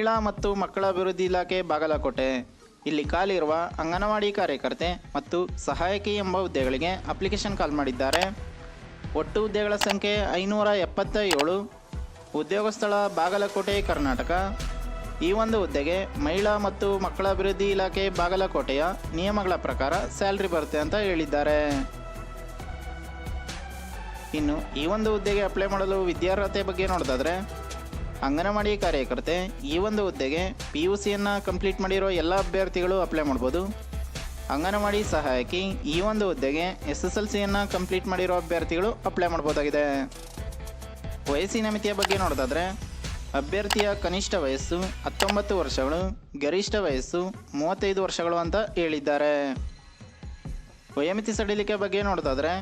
ಮಹಿಳಾ ಮತ್ತು ಮಕ್ಕಳ ಅಭಿವೃದ್ಧಿ ಇಲಾಖೆ ಬಾಗಲಕೋಟೆ. ಇಲ್ಲಿ ಖಾಲಿರುವ ಅಂಗನವಾಡಿ ಕಾರ್ಯಕರ್ತೆ ಮತ್ತು ಸಹಾಯಕಿ ಎಂಬ ಹುದ್ದೆಗಳಿಗೆ ಅಪ್ಲಿಕೇಶನ್ ಕಾಲ್ ಮಾಡಿದ್ದಾರೆ. ಒಟ್ಟು ಹುದ್ದೆಗಳ ಸಂಖ್ಯೆ ಐನೂರ ಎಪ್ಪತ್ತ ಏಳು ಉದ್ಯೋಗ ಸ್ಥಳ ಬಾಗಲಕೋಟೆ, ಕರ್ನಾಟಕ. ಈ ಒಂದು ಹುದ್ದೆಗೆ ಮಹಿಳಾ ಮತ್ತು ಮಕ್ಕಳ ಅಭಿವೃದ್ಧಿ ಇಲಾಖೆ ಬಾಗಲಕೋಟೆಯ ನಿಯಮಗಳ ಪ್ರಕಾರ ಸ್ಯಾಲ್ರಿ ಬರುತ್ತೆ ಅಂತ ಹೇಳಿದ್ದಾರೆ. ಇನ್ನು ಈ ಒಂದು ಹುದ್ದೆಗೆ ಅಪ್ಲೈ ಮಾಡಲು ವಿದ್ಯಾರ್ಹತೆ ಬಗ್ಗೆ ನೋಡೋದಾದ್ರೆ ಅಂಗನವಾಡಿ ಕಾರ್ಯಕರ್ತೆ, ಈ ಒಂದು ಹುದ್ದೆಗೆ ಪಿ ಯು ಸಿಯನ್ನು ಕಂಪ್ಲೀಟ್ ಮಾಡಿರೋ ಎಲ್ಲ ಅಭ್ಯರ್ಥಿಗಳು ಅಪ್ಲೈ ಮಾಡ್ಬೋದು. ಅಂಗನವಾಡಿ ಸಹಾಯಕಿ, ಈ ಒಂದು ಹುದ್ದೆಗೆ ಎಸ್ ಎಸ್ ಎಲ್ ಸಿಯನ್ನು ಕಂಪ್ಲೀಟ್ ಮಾಡಿರೋ ಅಭ್ಯರ್ಥಿಗಳು ಅಪ್ಲೈ ಮಾಡ್ಬೋದಾಗಿದೆ. ವಯಸ್ಸಿನ ಮಿತಿಯ ಬಗ್ಗೆ ನೋಡೋದಾದ್ರೆ, ಅಭ್ಯರ್ಥಿಯ ಕನಿಷ್ಠ ವಯಸ್ಸು ಹತ್ತೊಂಬತ್ತು ವರ್ಷಗಳು, ಗರಿಷ್ಠ ವಯಸ್ಸು ಮೂವತ್ತೈದು ವರ್ಷಗಳು ಅಂತ ಹೇಳಿದ್ದಾರೆ. ವಯೋಮಿತಿ ಸಡಿಲಿಕೆ ಬಗ್ಗೆ ನೋಡೋದಾದ್ರೆ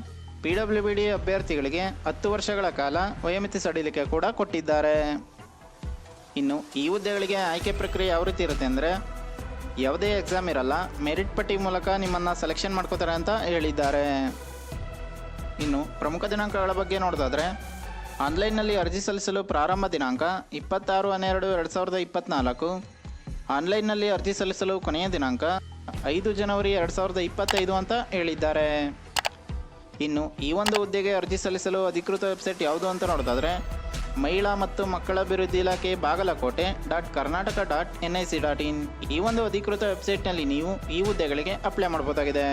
ಪಿ ಡಬ್ಲ್ಯೂ ಬಿ ಡಿ ಅಭ್ಯರ್ಥಿಗಳಿಗೆ ಹತ್ತು ವರ್ಷಗಳ ಕಾಲ ವಯೋಮಿತಿ ಸಡಿಲಿಕೆ ಕೂಡ ಕೊಟ್ಟಿದ್ದಾರೆ. ಇನ್ನು ಈ ಹುದ್ದೆಗಳಿಗೆ ಆಯ್ಕೆ ಪ್ರಕ್ರಿಯೆ ಯಾವ ರೀತಿ ಇರುತ್ತೆ ಅಂದರೆ ಯಾವುದೇ ಎಕ್ಸಾಮ್ ಇರಲ್ಲ ಮೆರಿಟ್ ಪಟ್ಟಿ ಮೂಲಕ ನಿಮ್ಮನ್ನು ಸೆಲೆಕ್ಷನ್ ಮಾಡ್ಕೋತಾರೆ ಅಂತ ಹೇಳಿದ್ದಾರೆ. ಇನ್ನು ಪ್ರಮುಖ ದಿನಾಂಕಗಳ ಬಗ್ಗೆ ನೋಡೋದಾದರೆ ಆನ್ಲೈನ್ನಲ್ಲಿ ಅರ್ಜಿ ಸಲ್ಲಿಸಲು ಪ್ರಾರಂಭ ದಿನಾಂಕ ಇಪ್ಪತ್ತಾರು ಹನ್ನೆರಡು ಎರಡು ಸಾವಿರದ ಇಪ್ಪತ್ತ್ನಾಲ್ಕು ಆನ್ಲೈನ್ನಲ್ಲಿ ಅರ್ಜಿ ಸಲ್ಲಿಸಲು ಕೊನೆಯ ದಿನಾಂಕ ಐದು ಜನವರಿ ಎರಡು ಸಾವಿರದ ಇಪ್ಪತ್ತೈದು ಅಂತ ಹೇಳಿದ್ದಾರೆ. ಇನ್ನು ಈ ಒಂದು ಹುದ್ದೆಗೆ ಅರ್ಜಿ ಸಲ್ಲಿಸಲು ಅಧಿಕೃತ ವೆಬ್ಸೈಟ್ ಯಾವುದು ಅಂತ ನೋಡೋದಾದ್ರೆ ಮಹಿಳಾ ಮತ್ತು ಮಕ್ಕಳ ಅಭಿವೃದ್ಧಿ ಇಲಾಖೆ Bagalkote dot Karnataka dot N I C dot in ಈ ಒಂದು ಅಧಿಕೃತ ವೆಬ್ಸೈಟ್ನಲ್ಲಿ ನೀವು ಈ ಹುದ್ದೆಗಳಿಗೆ ಅಪ್ಲೈ ಮಾಡಬಹುದಾಗಿದೆ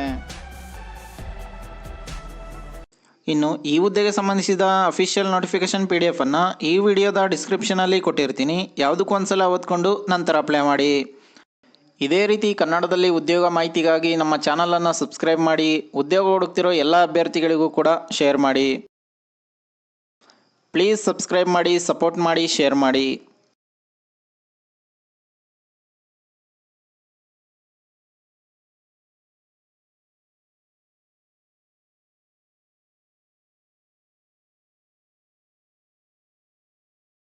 ಇನ್ನು ಈ ಹುದ್ದೆಗೆ ಸಂಬಂಧಿಸಿದ official notification P D F ಅನ್ನು ಈ ವಿಡಿಯೋದ ಡಿಸ್ಕ್ರಿಪ್ಷನಲ್ಲಿ ಕೊಟ್ಟಿರ್ತೀನಿ. ಯಾವುದಕ್ಕೂ ಒಂದ್ಸಲ ಓದ್ಕೊಂಡು ನಂತರ ಅಪ್ಲೈ ಮಾಡಿ. ಇದೇ ರೀತಿ ಕನ್ನಡದಲ್ಲಿ ಉದ್ಯೋಗ ಮಾಹಿತಿಗಾಗಿ ನಮ್ಮ ಚಾನಲನ್ನು ಸಬ್ಸ್ಕ್ರೈಬ್ ಮಾಡಿ, ಉದ್ಯೋಗ ಹುಡುಕ್ತಿರೋ ಎಲ್ಲ ಅಭ್ಯರ್ಥಿಗಳಿಗೂ ಕೂಡ ಶೇರ್ ಮಾಡಿ. ಪ್ಲೀಸ್ ಸಬ್ಸ್ಕ್ರೈಬ್ ಮಾಡಿ ಸಪೋರ್ಟ್ ಮಾಡಿ ಶೇರ್ ಮಾಡಿ.